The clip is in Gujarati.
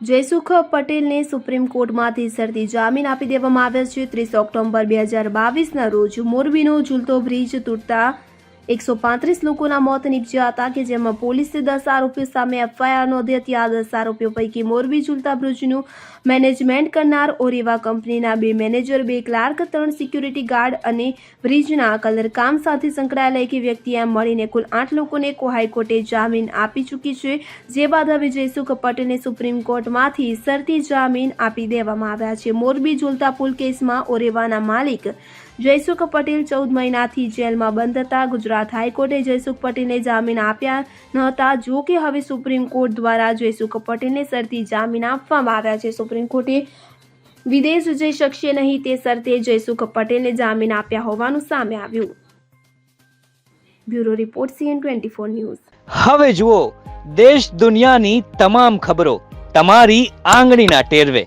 જયસુખ પટેલને સુપ્રીમ કોર્ટમાંથી સરતી જામીન આપી દેવામાં આવ્યા છે. ત્રીસ ઓક્ટોબર બે હજાર બાવીસના રોજ મોરબીનો ઝૂલતો બ્રિજ તૂટતા એકસો પાંત્રીસ લોકોના મોત નીપજ્યા હતા કે જેમાં પોલીસે દસ આરોપીઓ સામે એફઆઈઆર નોંધી હતી. આ દસ આરોપીઓ પૈકી મોરબી ઝૂલતા બ્રિજનું મેનેજમેન્ટ કરનાર ઓરેવા કંપનીના બે મેનેજર, બે ક્લાર્ક, ત્રણ સિક્યુરિટી ગાર્ડ અને બ્રિજના કલરકામ સાથે સંકળાયેલા એક વ્યક્તિ એમ મળીને કુલ આઠ લોકોને હાઈકોર્ટે જામીન આપી ચૂકી છે. જે બાદ હવે જયસુખ પટેલને સુપ્રીમ કોર્ટમાંથી શરતી જામીન આપી દેવામાં આવ્યા છે. મોરબી ઝૂલતા પુલ કેસમાં ઓરેવાના માલિક જયસુખ પટેલ ચૌદ મહિનાથી જેલમાં બંધ હતા ગુજરાત હાઈકોર્ટે જયસુખ પટેલને જામીન આપ્યા ન હતા. જો કે હવે સુપ્રીમ કોર્ટ દ્વારા જયસુખ પટેલને શરતી જામીન આપવામાં આવ્યા છે. સુપ્રીમ કોર્ટે વિદેશ જઈ શકશે નહીં તે શરતે જયસુખ પટેલને જામીન આપ્યા હોવાનું સામે આવ્યું. Bureau report CN twenty four news. હવે જુઓ, દેશ દુનિયાની તમામ ખબરો તમારી આંગળીના ટેરવે.